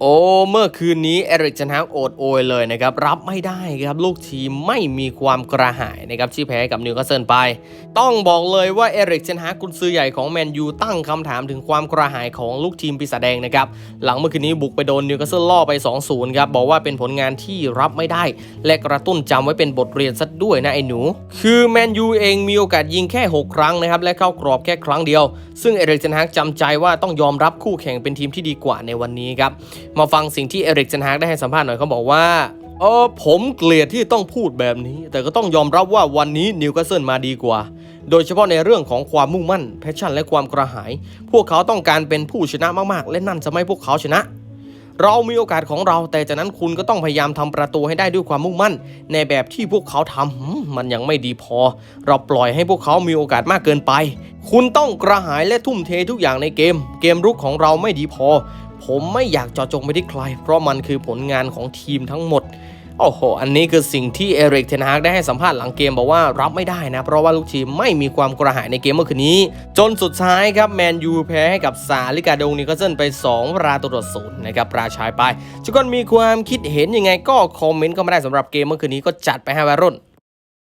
โอ้เมื่อคืนนี้เอริกเทนฮากโอดโอยเลยนะครับ รับไม่ได้ครับ ลูกทีมไม่มีความกระหายนะครับที่แพ้กับนิวคาสเซิลไป ต้องบอกเลยว่าเอริกเทนฮากกุนซือใหญ่ของแมนยูตั้งคำถามถึงความกระหายของลูกทีมปีศาจแดงนะครับ หลังเมื่อคืนนี้บุกไปโดนนิวคาสเซิลล่อไป 2-0 ครับ บอกว่าเป็นผลงานที่รับไม่ได้ และกระตุ้นจำไว้เป็นบทเรียนซะด้วยนะไอ้หนู คือแมนยูเองมีโอกาสยิงแค่ 6 ครั้งนะครับและเข้ากรอบแค่ครั้งเดียว ซึ่งเอริกเทนฮากจำใจว่าต้องยอมรับคู่แข่งเป็นทีมที่ดีกว่าในวันนี้ครับมาฟังสิ่งที่เอริกเทนฮากได้ให้สัมภาษณ์หน่อยเขาบอกว่าเออผมเกลียดที่ต้องพูดแบบนี้ แต่ก็ต้องยอมรับว่าวันนี้นิวคาสเซิลมาดีกว่า โดยเฉพาะในเรื่องของความมุ่งมั่นแพชชั่น และความกระหาย พวกเขาต้องการเป็นผู้ชนะมากๆ และนั่นจะไม่พวกเขาชนะ เรามีโอกาสของเรา แต่จากนั้นคุณก็ต้องพยายามทำประตูให้ได้ด้วยความมุ่งมั่น ในแบบที่พวกเขาทำมันยังไม่ดีพอ เราปล่อยให้พวกเขามีโอกาสมากเกินไป คุณต้องกระหายและทุ่มเททุกอย่างในเกม เกมรุกของเราไม่ดีพอ ผมไม่อยากเจาะจงไปที่ใคร เพราะมันคือผลงานของทีมทั้งหมดโอ้โห อันนี้คือสิ่งที่เอริกเทนฮากได้ให้สัมภาษณ์หลังเกมบอกว่ารับไม่ได้นะ เพราะว่าลูกทีมไม่มีความกระหายในเกมเมื่อคืนนี้ จนสุดท้ายครับแมนยูแพ้ให้กับซาลิกาโดงนิวคเซิลไป 2ระตูต่อศูนย์นะครับราชายไปทุกคนมีความคิดเห็นยังไงก็คอมเมนต์เข้ามาได้สำหรับเกมเมื่อคืนนี้ก็จัดไปให้วัยรุ่น